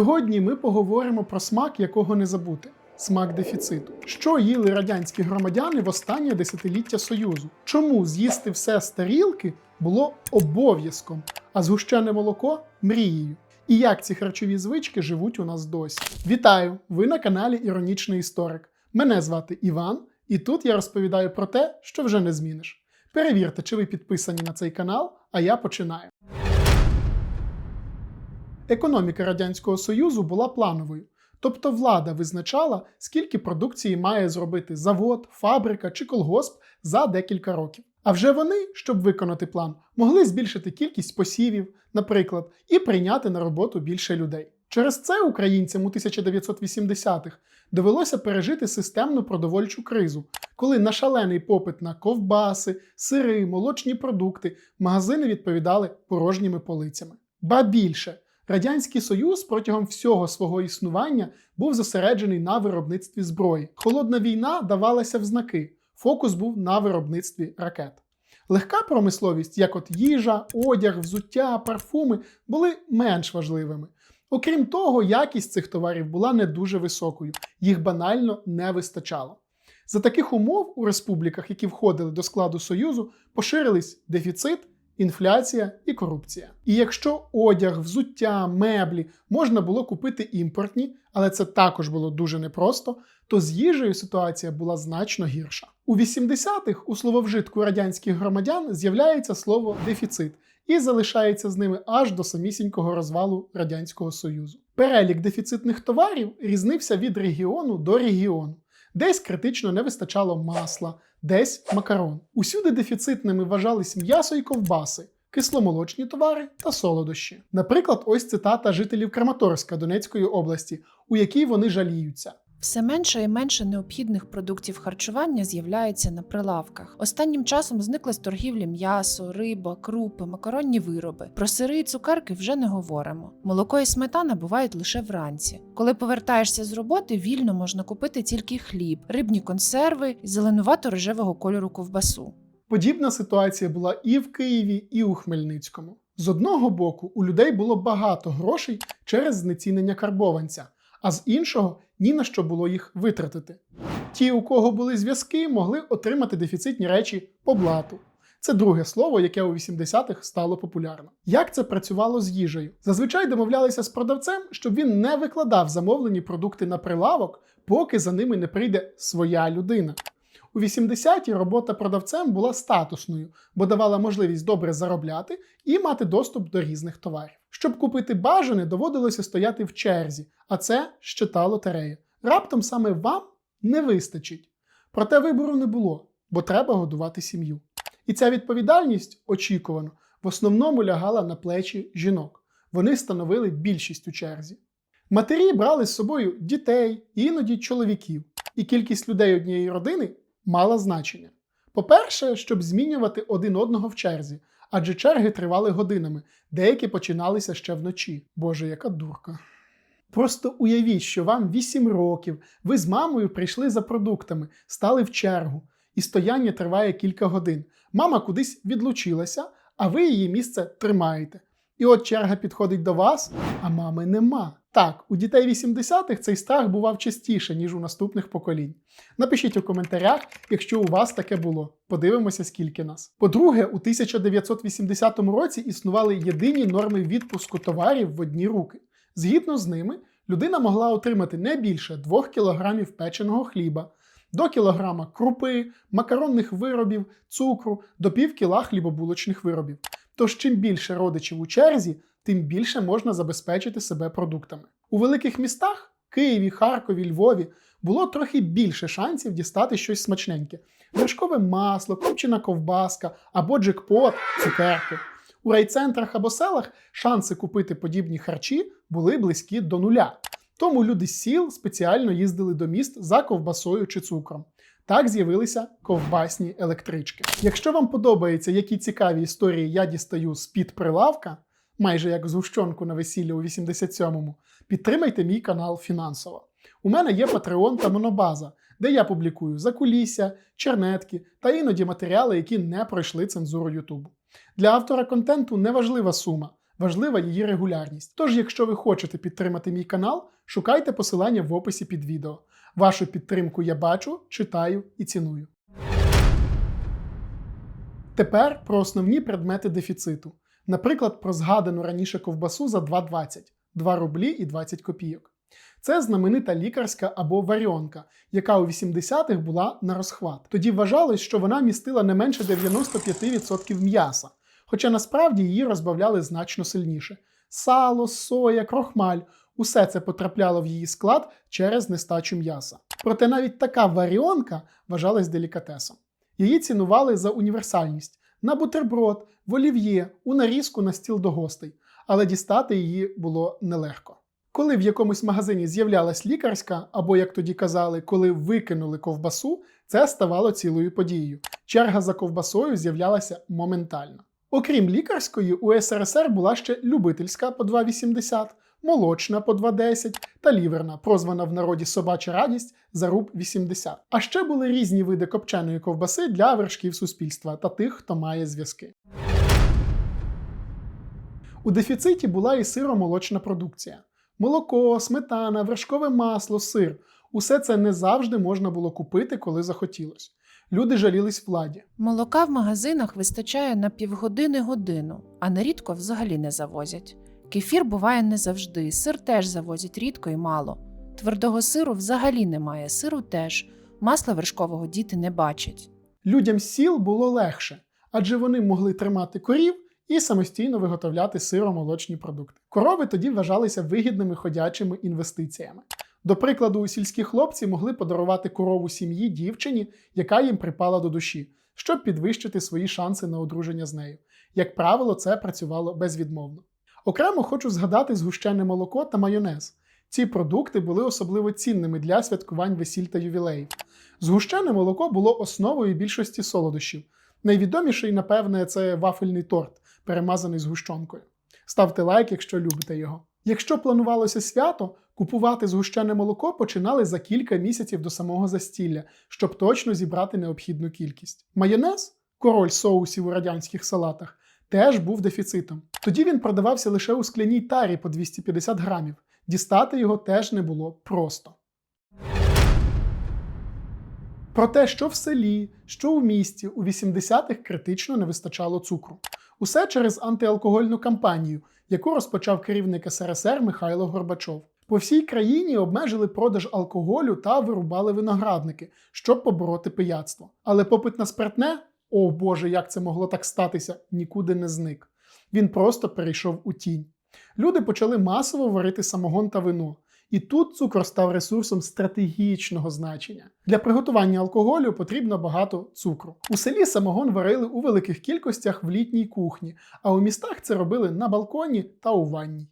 Сьогодні ми поговоримо про смак, якого не забути смак дефіциту. Що їли радянські громадяни в останнє десятиліття Союзу? Чому з'їсти все з тарілки було обов'язком, а згущене молоко мрією? І як ці харчові звички живуть у нас досі? Вітаю! Ви на каналі Іронічний Історик. Мене звати Іван, і тут я розповідаю про те, що вже не зміниш. Перевірте, чи ви підписані на цей канал, а я починаю. Економіка Радянського Союзу була плановою, тобто влада визначала, скільки продукції має зробити завод, фабрика чи колгосп за декілька років. А вже вони, щоб виконати план, могли збільшити кількість посівів, наприклад, і прийняти на роботу більше людей. Через це українцям у 1980-х довелося пережити системну продовольчу кризу, коли на шалений попит на ковбаси, сири, молочні продукти магазини відповідали порожніми полицями. Ба більше, Радянський Союз протягом всього свого існування був зосереджений на виробництві зброї. Холодна війна давалася в знаки. Фокус був на виробництві ракет. Легка промисловість, як от їжа, одяг, взуття, парфуми, були менш важливими. Окрім того, якість цих товарів була не дуже високою, їх банально не вистачало. За таких умов у республіках, які входили до складу Союзу, поширились дефіцит, інфляція і корупція. І якщо одяг, взуття, меблі можна було купити імпортні, але це також було дуже непросто, то з їжею ситуація була значно гірша. У 80-х у слововжитку радянських громадян з'являється слово дефіцит і залишається з ними аж до самісінького розвалу Радянського Союзу. Перелік дефіцитних товарів різнився від регіону до регіону. Десь критично не вистачало масла, десь макарон. Усюди дефіцитними вважались м'ясо і ковбаси, кисломолочні товари та солодощі. Наприклад, ось цитата жителів Краматорська Донецької області, у якій вони жаліються. Все менше і менше необхідних продуктів харчування з'являється на прилавках. Останнім часом зникли з торгівлі м'ясо, риба, крупи, макаронні вироби. Про сири і цукерки вже не говоримо. Молоко і сметана бувають лише вранці. Коли повертаєшся з роботи, вільно можна купити тільки хліб, рибні консерви і зеленувато рожевого кольору ковбасу. Подібна ситуація була і в Києві, і у Хмельницькому. З одного боку, у людей було багато грошей через знецінення карбованця, а з іншого ні на що було їх витратити. Ті, у кого були зв'язки, могли отримати дефіцитні речі по блату. Це друге слово, яке у 80-х стало популярно. Як це працювало з їжею? Зазвичай домовлялися з продавцем, щоб він не викладав замовлені продукти на прилавок, поки за ними не прийде своя людина. У 80-ті робота продавцем була статусною, бо давала можливість добре заробляти і мати доступ до різних товарів. Щоб купити бажане, доводилося стояти в черзі, а це щита лотерея. Раптом саме вам не вистачить. Проте вибору не було, бо треба годувати сім'ю. І ця відповідальність, очікувано, в основному лягала на плечі жінок. Вони становили більшість у черзі. Матері брали з собою дітей, іноді чоловіків, і кількість людей однієї родини мала значення. По-перше, щоб змінювати один одного в черзі, адже черги тривали годинами, деякі починалися ще вночі. Боже, яка дурка. Просто уявіть, що вам 8 років, ви з мамою прийшли за продуктами, стали в чергу, і стояння триває кілька годин. Мама кудись відлучилася, а ви її місце тримаєте. І от черга підходить до вас, а мами нема. Так, у дітей 80-х цей страх бував частіше, ніж у наступних поколінь. Напишіть у коментарях, якщо у вас таке було. Подивимося, скільки нас. По-друге, у 1980 році існували єдині норми відпуску товарів в одні руки. Згідно з ними, людина могла отримати не більше 2 кг печеного хліба, до кілограма крупи, макаронних виробів, цукру, до пів кіла хлібобулочних виробів. Тож чим більше родичів у черзі, тим більше можна забезпечити себе продуктами. У великих містах Києві, Харкові, Львові було трохи більше шансів дістати щось смачненьке: вершкове масло, копчена ковбаска або джекпот, цукерки. У райцентрах або селах шанси купити подібні харчі були близькі до нуля. Тому люди з сіл спеціально їздили до міст за ковбасою чи цукром. Так з'явилися ковбасні електрички. Якщо вам подобається, які цікаві історії я дістаю з-під прилавка, майже як згущенку на весіллі у 87-му, підтримайте мій канал фінансово. У мене є Patreon та Монобаза, де я публікую закулісся, чернетки та іноді матеріали, які не пройшли цензуру Ютубу. Для автора контенту неважлива сума. важлива її регулярність. Тож, якщо ви хочете підтримати мій канал, шукайте посилання в описі під відео. Вашу підтримку я бачу, читаю і ціную. Тепер про основні предмети дефіциту. Наприклад, про згадану раніше ковбасу за 2,20 2 рублі і 20 копійок. Це знаменита лікарська або варіонка, яка у 80-х була на розхват. Тоді вважалось, що вона містила не менше 95% м'яса, хоча насправді її розбавляли значно сильніше. Сало, соя, крохмаль усе це потрапляло в її склад через нестачу м'яса. Проте навіть така варіонка вважалась делікатесом. Її цінували за універсальність на бутерброд, в олів'є, у нарізку на стіл до гостей, але дістати її було нелегко. Коли в якомусь магазині з'являлась лікарська, або, як тоді казали, коли викинули ковбасу, це ставало цілою подією. Черга за ковбасою з'являлася моментально. Окрім лікарської, у СРСР була ще любительська по 2,80, молочна по 2,10 та ліверна, прозвана в народі собача радість за руб 80. А ще були різні види копченої ковбаси для вершків суспільства та тих, хто має зв'язки. У дефіциті була і сиромолочна продукція. Молоко, сметана, вершкове масло, сир усе це не завжди можна було купити, коли захотілось. Люди жалілись владі. Молока в магазинах вистачає на півгодини годину, а нерідко взагалі не завозять. Кефір буває не завжди, сир теж завозять рідко і мало. Твердого сиру взагалі немає, сиру теж. Масла вершкового діти не бачать. Людям сіл було легше, адже вони могли тримати корів і самостійно виготовляти сиромолочні продукти. Корови тоді вважалися вигідними ходячими інвестиціями. До прикладу, сільські хлопці могли подарувати корову сім'ї дівчині, яка їм припала до душі, щоб підвищити свої шанси на одруження з нею. Як правило, це працювало безвідмовно. Окремо хочу згадати згущене молоко та майонез. Ці продукти були особливо цінними для святкувань весіль та ювілеїв. Згущене молоко було основою більшості солодощів. Найвідоміший, напевне, це вафельний торт, перемазаний згущенкою. Ставте лайк, якщо любите його. Якщо планувалося свято, купувати згущене молоко починали за кілька місяців до самого застілля, щоб точно зібрати необхідну кількість. Майонез, король соусів у радянських салатах, теж був дефіцитом. Тоді він продавався лише у скляній тарі по 250 грамів. Дістати його теж не було просто. Про те, що в селі, що у місті у 80-х критично не вистачало цукру. Усе через антиалкогольну кампанію, яку розпочав керівник СРСР Михайло Горбачов. По всій країні обмежили продаж алкоголю та вирубали виноградники, щоб побороти пияцтво. Але попит на спиртне, о Боже, як це могло так статися, нікуди не зник. Він просто перейшов у тінь. Люди почали масово варити самогон та вино. І тут цукор став ресурсом стратегічного значення. Для приготування алкоголю потрібно багато цукру. У селі самогон варили у великих кількостях в літній кухні, а у містах це робили на балконі та у ванні.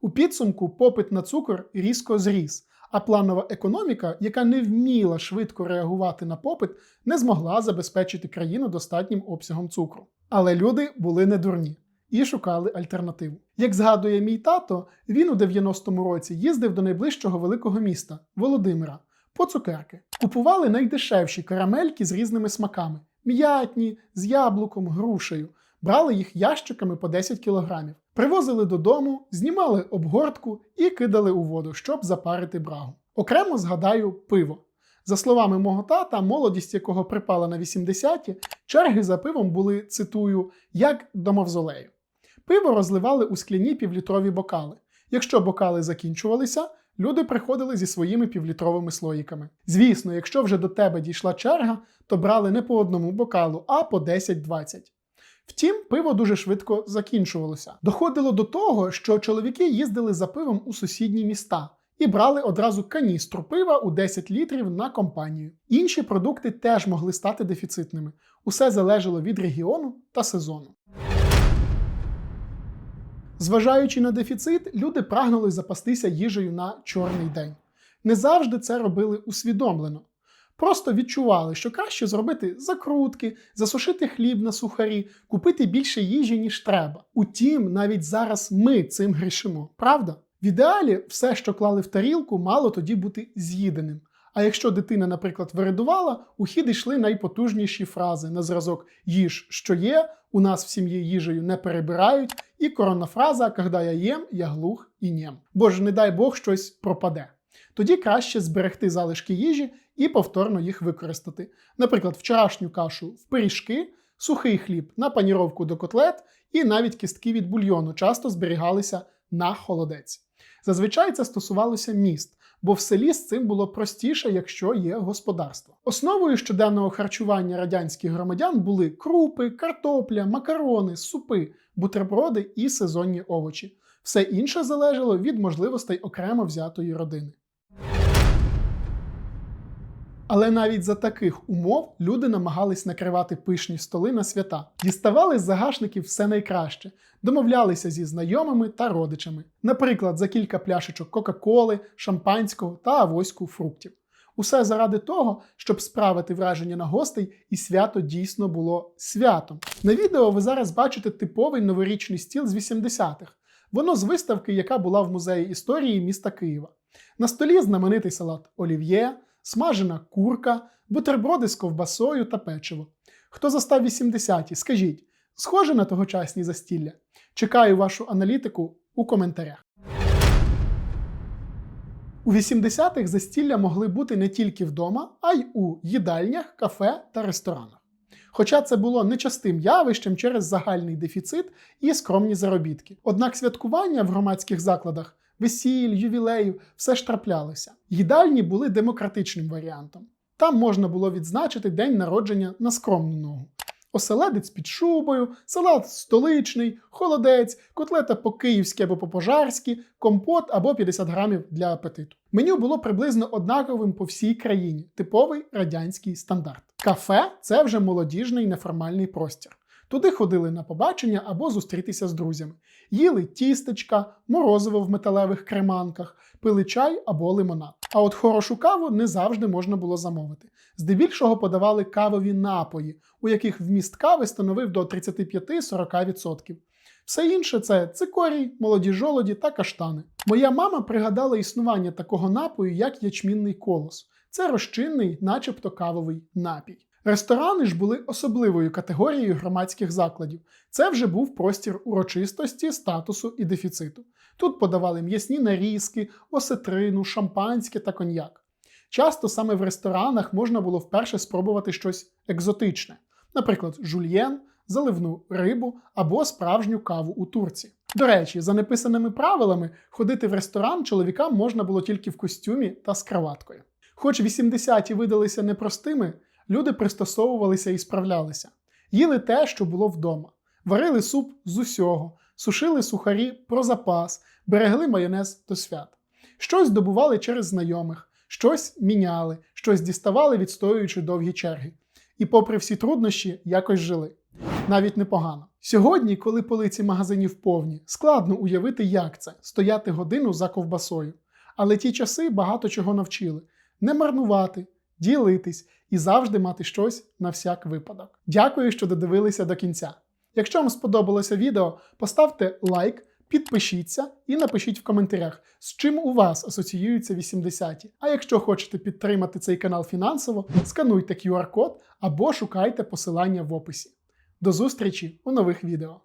У підсумку попит на цукор різко зріс, а планова економіка, яка не вміла швидко реагувати на попит, не змогла забезпечити країну достатнім обсягом цукру. Але люди були не дурні і шукали альтернативу. Як згадує мій тато, він у 90-му році їздив до найближчого великого міста Володимира по цукерки. Купували найдешевші карамельки з різними смаками: м'ятні, з яблуком, грушею. Брали їх ящиками по 10 кілограмів, привозили додому, знімали обгортку і кидали у воду, щоб запарити брагу. Окремо згадаю пиво. За словами мого тата, молодість якого припала на 80-ті, черги за пивом були, цитую, як до мавзолею. Пиво розливали у скляні півлітрові бокали. Якщо бокали закінчувалися, люди приходили зі своїми півлітровими слоїками. Звісно, якщо вже до тебе дійшла черга, то брали не по одному бокалу, а по 10-20. Втім, пиво дуже швидко закінчувалося. Доходило до того, що чоловіки їздили за пивом у сусідні міста і брали одразу каністру пива у 10 літрів на компанію. Інші продукти теж могли стати дефіцитними. Усе залежало від регіону та сезону. Зважаючи на дефіцит, люди прагнули запастися їжею на чорний день. Не завжди це робили усвідомлено. Просто відчували, що краще зробити закрутки, засушити хліб на сухарі, купити більше їжі, ніж треба. Утім, навіть зараз ми цим грішимо, правда? В ідеалі все, що клали в тарілку, мало тоді бути з'їденим. А якщо дитина, наприклад, виридувала, у хід йшли найпотужніші фрази на зразок їж, що є, у нас в сім'ї їжею не перебирають, і коронна фраза «Когда я їм, я глух і нєм». Бо ж не дай Бог щось пропаде. Тоді краще зберегти залишки їжі і повторно їх використати. Наприклад, вчорашню кашу в пиріжки, сухий хліб на паніровку до котлет і навіть кістки від бульйону часто зберігалися на холодець. Зазвичай це стосувалося міст, бо в селі з цим було простіше, якщо є господарство. Основою щоденного харчування радянських громадян були крупи, картопля, макарони, супи, бутерброди і сезонні овочі. Все інше залежало від можливостей окремо взятої родини. Але навіть за таких умов люди намагались накривати пишні столи на свята, діставали з загашників все найкраще, домовлялися зі знайомими та родичами, наприклад, за кілька пляшечок Кока-Коли, шампанського та авоську фруктів. Усе заради того, щоб справити враження на гостей, і свято дійсно було святом. На відео ви зараз бачите типовий новорічний стіл з 80-х. Воно з виставки, яка була в музеї історії міста Києва. На столі знаменитий салат олів'є, смажена курка, бутерброди з ковбасою та печиво. Хто застав 80-ті, скажіть, схоже на тогочасні застілля? Чекаю вашу аналітику у коментарях. У 80-х застілля могли бути не тільки вдома, а й у їдальнях, кафе та ресторанах. Хоча це було нечастим явищем через загальний дефіцит і скромні заробітки. Однак святкування в громадських закладах, весіль, ювілеїв все ж траплялося. Їдальні були демократичним варіантом. Там можна було відзначити день народження на скромну ногу. Оселедець під шубою, салат столичний, холодець, котлета по-київськи або по-пожарськи, компот або 50 грамів для апетиту. Меню було приблизно однаковим по всій країні, типовий радянський стандарт. Кафе це вже молодіжний неформальний простір. Туди ходили на побачення або зустрітися з друзями, їли тістечка, морозиво в металевих креманках, пили чай або лимонад. А от хорошу каву не завжди можна було замовити. Здебільшого подавали кавові напої, у яких вміст кави становив до 35-40%. Все інше це цикорій, молоді жолоді та каштани. Моя мама пригадала існування такого напою, як ячмінний колос. Це розчинний, начебто кавовий напій. Ресторани ж були особливою категорією громадських закладів. Це вже був простір урочистості, статусу і дефіциту. Тут подавали м'ясні нарізки, осетрину, шампанське та коньяк. Часто саме в ресторанах можна було вперше спробувати щось екзотичне, наприклад, жульєн, заливну рибу або справжню каву у турці. До речі, за неписаними правилами ходити в ресторан чоловікам можна було тільки в костюмі та з краваткою. Хоч 80-ті видалися непростими, люди пристосовувалися і справлялися. Їли те, що було вдома, варили суп з усього, сушили сухарі про запас, берегли майонез до свят. Щось добували через знайомих, щось міняли, щось діставали, відстоюючи довгі черги. І, попри всі труднощі, якось жили. Навіть непогано. Сьогодні, коли полиці магазинів повні, складно уявити, як це стояти годину за ковбасою. Але ті часи багато чого навчили: не марнувати, ділитись і завжди мати щось на всяк випадок. Дякую, що додивилися до кінця. Якщо вам сподобалося відео, поставте лайк, підпишіться і напишіть в коментарях, з чим у вас асоціюються 80-ті. А якщо хочете підтримати цей канал фінансово, скануйте QR-код або шукайте посилання в описі. До зустрічі у нових відео.